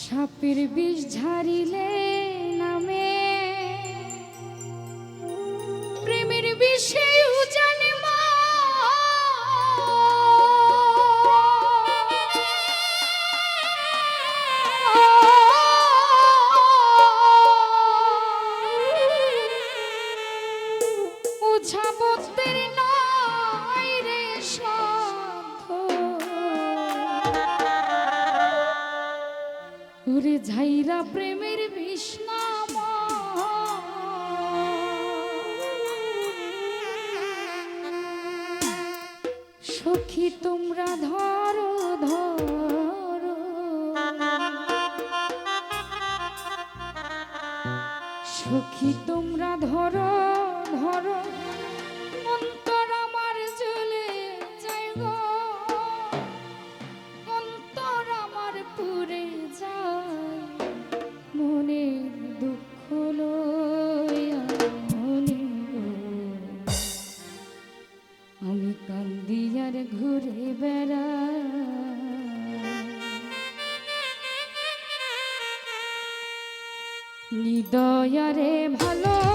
সাপের বিষ ঝাড়িলে নামে। প্রেমের বিষে জানে সখী তোমরা ধরো ধরো। সখী তোমরা ধরো ধরো। অন্তর আমার চলে যাই গো। নিদয়ারে ভালো